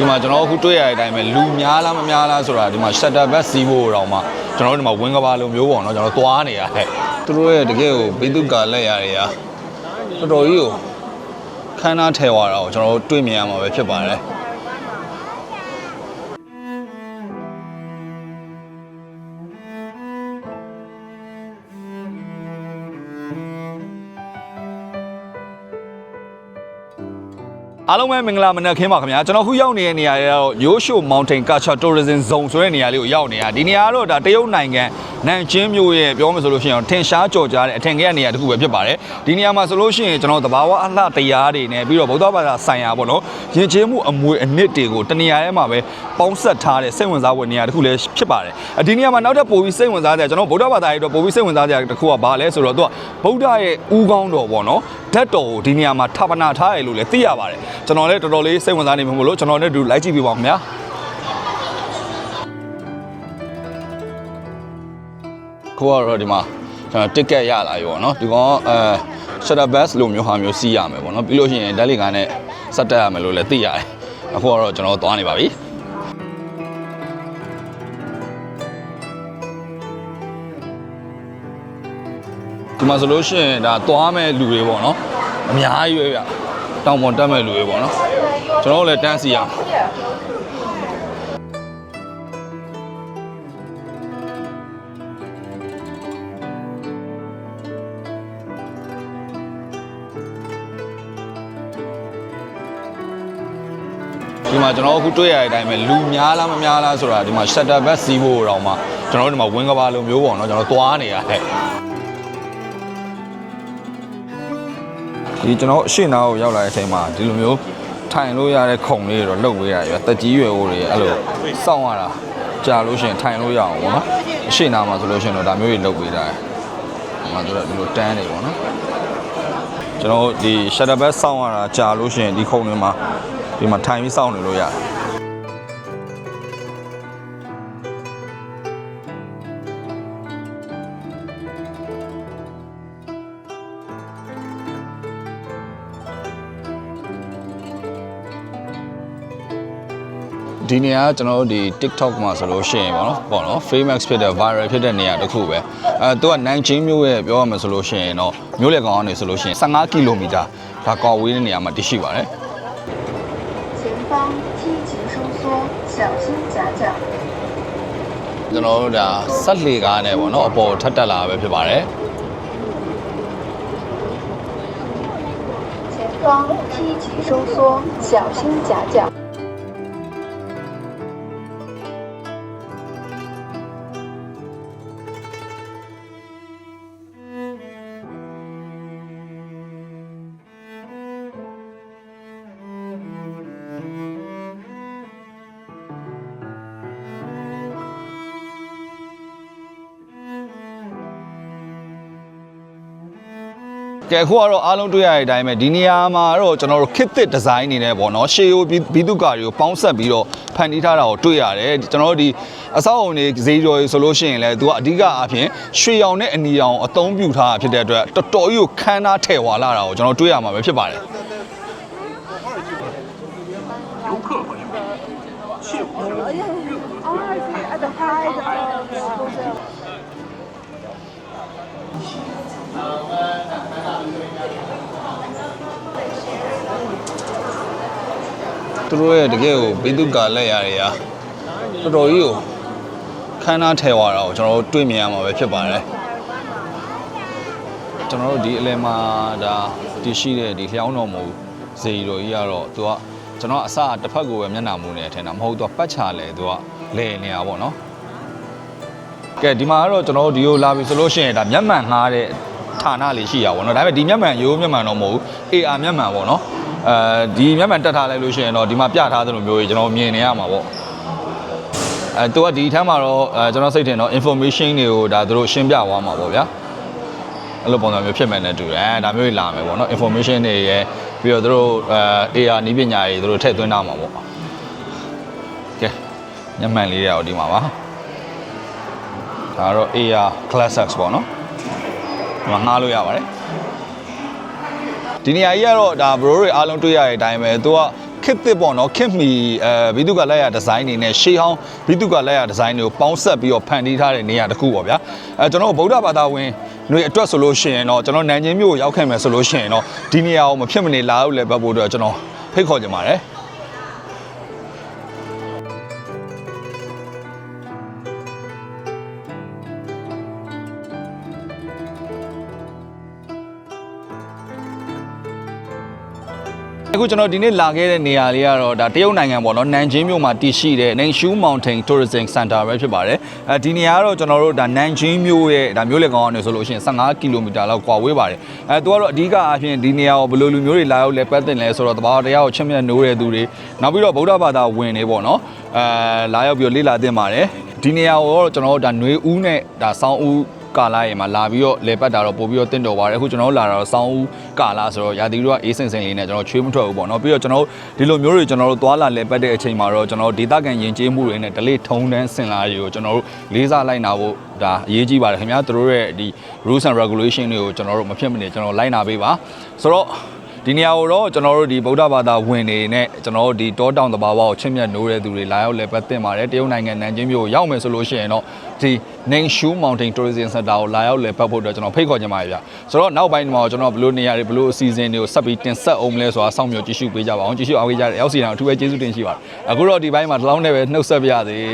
ဒီမှာကျွန်တော်အခုတွေ့ရတဲ့အတိုင်းပဲလူများလားမများလားဆိုတာဒီမှာ shutter back စီးဖို့တော့မှကျွန်တော်တို့ဒီမှာဝင်းကဘာလိုမျိုးပေါ့နော်ကျွန်တော်သွားနေရဟဲ့သူတို့ရဲ့တကယ်ကိုဘိတုကာလက်ရတွေကတော်တော်ကြီးကိုခန်းနာထဲသွားတာကိုကျွန်တော်တို့တွေ့မြင်ရမှာပဲဖြစ်ပါတယ် အားလုံးပဲမင်္ဂလာမနက်ခင်းပါခင်ဗျာကျွန်တော်ခုရောက်နေတဲ့နေရာတွေကတော့ရိုးရှို Mountain Culture Tourism Zone ဆိုတဲ့နေရာလေးကိုရောက်နေတာဒီနေရာကတော့ဒါတရုတ်နိုင်ငံနန်ကျင်းမြို့ရဲ့ပြောမှဆိုလို့ရှိရင်ထင်ရှားကြော်ကြားတဲ့အထင်ကရနေရာတစ်ခုပဲဖြစ်ပါတယ်ဒီနေရာမှာဆိုလို့ရှိရင်ကျွန်တော်တဘာဝအလှတရားတွေနဲ့ပြီးတော့ဗုဒ္ဓဘာသာဆိုင်ရာပေါ့နော်ယဉ်ကျေးမှုအမွေအနှစ်တွေကိုတနေရာထဲမှာပဲပေါင်းဆက်ထားတဲ့စိတ်ဝင်စားဖွယ်နေရာတစ်ခုလည်းဖြစ်ပါတယ်အဒီနေရာမှာနောက်ထပ်ပိုပြီးစိတ်ဝင်စားတဲ့ကျွန်တော်ဗုဒ္ဓဘာသာရေးအတွက်ပိုပြီးစိတ်ဝင်စားတဲ့တစ်ခုကဘာလဲဆိုတော့သူကဗုဒ္ဓရဲ့ဥကောင်းတော်ပေါ့နော်ဓာတ်တော်ကိုဒီနေရာမှာထာပနာထားရလို့လည်းသိရပါတယ်ကျွန်တော်လည်းတော်တော်လေးစိတ်ဝင်စားနေမှာမို့လို့ကျွန်တော်နဲ့အတူလိုက်ကြည့်ပြပါဦးခင်ဗျာခုကတော့ဒီမှာကျွန်တော်တစ်ကက်ရလာပြီပေါ့နော်ဒီကောင်အဲ shutter bus လိုမျိုးဟာမျိုးစီးရမယ်ပေါ့နော်ပြီးလို့ရှိရင်ဓာတ်လေကားနဲ့စက်တက်ရမယ်လို့လည်းသိရတယ်အခုကတော့ကျွန်တော်သွားနေပါပြီ ဒီမှာဆိုလို့ရှိရင်ဒါသွားမဲ့လူတွေပေါ့နော်အများကြီးပဲဗျတောင်ပေါ်တက်မဲ့လူတွေပေါ့နော်ကျွန်တော်တို့လည်းတန်းစီရအောင်ဒီမှာကျွန်တော်အခုတွေ့ရတဲ့အတိုင်းပဲလူများလားမများလားဆိုတာဒီမှာ shutter back စီးဖို့တော့မှကျွန်တော်တို့ဒီမှာဝင်းကဘာလိုမျိုးပေါ့နော်ကျွန်တော်သွားနေရတဲ့ ဒီကျွန်တော်အရှိနာကိုရောက်လာတဲ့အချိန်မှာဒီလိုမျိုးထိုင်လို့ရတဲ့ခုံလေးတွေတော့လုတ်ပေးရရွယ်တက်ကြီးရွယ်အိုးတွေအဲ့လိုစောင့်ရတာကြာလို့ရှိရင်ထိုင်လို့ရအောင်ပေါ့နော်အရှိနာမှာဆိုလို့ရှိရင်တော့ဒါမျိုးတွေလုတ်ပေးတာဒီမှာတို့ဒီလိုတန်းနေပေါ့နော်ကျွန်တော်တို့ဒီ shutter back စောင့်ရတာကြာလို့ရှိရင်ဒီခုံတွေမှာဒီမှာထိုင်ပြီးစောင့်နေလို့ရတယ် ဒီနေရာကကျွန်တော်တို့ဒီ TikTok မှာဆိုလို့ရှိရင်ပေါ့နော်ပေါ့နော် famous ဖြစ်တဲ့ viral ဖြစ်တဲ့နေရာတစ်ခုပဲအဲသူကနိုင်ချင်းမြို့ရဲ့ပြောရမယ်ဆိုလို့ရှိရင်တော့မြို့လေကောင်ကနေဆိုလို့ရှိရင်15ကီလိုမီတာဒါကောက်ဝေးတဲ့နေရာမှာတည်ရှိပါတယ် 前方积极收缩，小心夹角。 ကျွန်တော်တို့ဒါဆက်လေကားနဲ့ပေါ့နော်အပေါ်ထပ်တက်လာပဲဖြစ်ပါတယ် 前方积极收缩，小心夹角。 ကဲအခုကတော့အားလုံးတွေ့ရတဲ့အတိုင်းပဲဒီနေရာမှာတော့ကျွန်တော်တို့ kit သစ်ဒီဇိုင်းနေနဲ့ပေါ့နော်ရှေးရိုးဘီတုကာတွေကိုပေါင်းဆက်ပြီးတော့ဖန်တီးထားတာကိုတွေ့ရတယ်ကျွန်တော်တို့ဒီအဆောက်အုံတွေဈေးကျော်တွေဆိုလို့ရှိရင်လည်းသူကအဓိကအဖြစ်ရွှေရောင်နဲ့အနီရောင်အသုံးပြုထားတာဖြစ်တဲ့အတွက်တော်တော်ကြီးကိုခမ်းနားထည့်ဝါလာတာကိုကျွန်တော်တွေ့ရမှာပဲဖြစ်ပါတယ် သူတို့ရဲ့တကယ်ကိုဘိတုကာလက်ရတွေကတော်တော်ကြီးကိုခမ်းနားထဲသွားတာကိုကျွန်တော်တို့တွေ့မြင်ရမှာပဲဖြစ်ပါတယ်ကျွန်တော်တို့ဒီအလယ်မှာဒါတည်ရှိတဲ့ဒီလျှောင်းတော်မူဇေတော်ကြီးကတော့သူကကျွန်တော်အစတစ်ဖက်ကိုပဲမျက်နှာမူနေတယ်ထင်တာမဟုတ်တော့ပတ်ချလဲသူကလဲနေတာပေါ့နော်ကဲဒီမှာကတော့ကျွန်တော်တို့ဒီကိုလာပြီဆိုလို့ရှိရင်ဒါမျက်မှန်ငှားတဲ့ဌာနလေးရှိရပါဘောနော်ဒါပေမဲ့ဒီမျက်မှန်ရိုးမျက်မှန်တော့မဟုတ်ဘူး AR မျက်မှန်ပေါ့နော် အဲဒီမျက်မှန်တက်ထားလိုက်လို့ရှိရင်တော့ဒီမှာပြထားသလိုမျိုးကြီးကျွန်တော်မြင်နေရမှာပေါ့အဲသူကဒီထမ်းမှာတော့အဲကျွန်တော်စိတ်ထင်တော့ information တွေကိုဒါသူတို့ရှင်းပြသွားမှာပေါ့ဗျာအဲ့လိုပုံစံမျိုးဖြစ်မယ်နဲ့တူတယ်အဲဒါမျိုးကြီးလာမယ်ပေါ့နော် information တွေရယ်ပြီးတော့သူတို့အဲ AR နီးပညာတွေသူတို့ထည့်သွင်းထားမှာပေါ့ကဲမျက်မှန်လေးတွေတော့ဒီမှာပါဒါကတော့ AR Classics ပေါ့နော်ဒီမှာငှားလို့ရပါတယ် ဒီနေရာကြီးကတော့ဒါဘရိုတွေအားလုံးတွေ့ရတဲ့အတိုင်းပဲသူကခစ်သစ်ပေါ့နော်ခစ်မီအဲဘီသူကလက်ရဒီဇိုင်းနေနဲ့ရှေးဟောင်းဘီသူကလက်ရဒီဇိုင်းတွေကိုပေါင်းဆက်ပြီးတော့ဖန်တီးထားတဲ့နေရာတစ်ခုပေါ့ဗျာအဲကျွန်တော်ဗုဒ္ဓဘာသာဝင်တွေအတွက်ဆိုလို့ရှိရင်တော့ကျွန်တော်နန်ချင်းမြို့ကိုရောက်ခဲ့မယ်ဆိုလို့ရှိရင်တော့ဒီနေရာကိုမဖြစ်မနေလာလို့လည်းပတ်ဖို့အတွက်ကျွန်တော်ဖိတ်ခေါ်ကြပါတယ် အခုကျွန်တော်ဒီနေ့လာခဲ့တဲ့နေရာလေးကတော့ဒါတရုတ်နိုင်ငံပေါ့နော်နန်ဂျင်းမြို့မှာတည်ရှိတဲ့ Nanshu Mountain Tourism Center ပဲဖြစ်ပါတယ်အဲဒီနေရာကတော့ကျွန်တော်တို့ဒါနန်ဂျင်းမြို့ရဲ့ဒါမြို့လေကောင်ကနေဆိုလို့ရှိရင်15ကီလိုမီတာလောက်ကွာဝေးပါတယ်အဲသူကတော့အဓိကအဖြစ်ဒီနေရာကိုဘယ်လိုလူမျိုးတွေလာရောက်လဲပတ်သက်လဲဆိုတော့တဘာတရားကိုချစ်မြတ်နိုးတဲ့သူတွေနောက်ပြီးတော့ဗုဒ္ဓဘာသာဝင်တွေပေါ့နော်အဲလာရောက်ပြီးတော့လေ့လာသင့်ပါတယ်ဒီနေရာကိုတော့ကျွန်တော်တို့ဒါຫນွေဦးနဲ့ဒါဆောင်းဦး ကာလာရေမှာလာပြီးတော့လေပတ်တာတော့ပို့ပြီးတော့တင့်တော်ပါတယ်အခုကျွန်တော်တို့လာတာတော့စောင်းဦးကာလာဆိုတော့ရာသီဥတုကအေးစင်စင်လေးနဲ့ကျွန်တော်ချွေးမထွက်ဘူးပေါ့နော်ပြီးတော့ကျွန်တော်တို့ဒီလိုမျိုးတွေကျွန်တော်တို့သွားလာလေပတ်တဲ့အချိန်မှာတော့ကျွန်တော်တို့ဒေသခံယဉ်ကျေးမှုတွေနဲ့ဒလေးထုံတန်းစင်လာတွေကိုကျွန်တော်တို့လေးစားလိုက်နာဖို့ဒါအရေးကြီးပါတယ်ခင်ဗျာတို့ရဲ့ဒီ rules and regulation တွေကိုကျွန်တော်တို့မဖြစ်မနေကျွန်တော်လိုက်နာပေးပါဆိုတော့ ဒီနေရာကိုတော့ကျွန်တော်တို့ဒီဗုဒ္ဓဘာသာဝင်တွေနဲ့ကျွန်တော်တို့ဒီတောတောင်တဘာဝကိုချစ်မြတ်နိုးတဲ့သူတွေလာရောက်လဲပတ်သက်ပါတယ်တရုတ်နိုင်ငံနန်ကျင်းမြို့ကိုရောက်မယ်ဆိုလို့ရှိရင်တော့ဒီ Nanshu Mountain Tourism Center ကိုလာရောက်လဲပတ်ဖို့အတွက်ကျွန်တော်ဖိတ်ခေါ်ချင်ပါတယ်ဗျဆိုတော့နောက်ပိုင်းမှာကျွန်တော်ဘယ်လိုနေရာတွေဘယ်လိုအစီအစဉ်တွေကိုဆက်ပြီးတင်ဆက်အောင်မလဲဆိုတာစောင့်မျှော်ကြည့်ရှုပေးကြပါအောင်ကြည့်ရှုအားပေးကြတဲ့ရောက်စီတိုင်းအထူးပဲကျေးဇူးတင်ရှိပါတယ်အခုတော့ဒီဘိုင်းမှာတစ်လောင်းနဲ့ပဲနှုတ်ဆက်ပြရသေး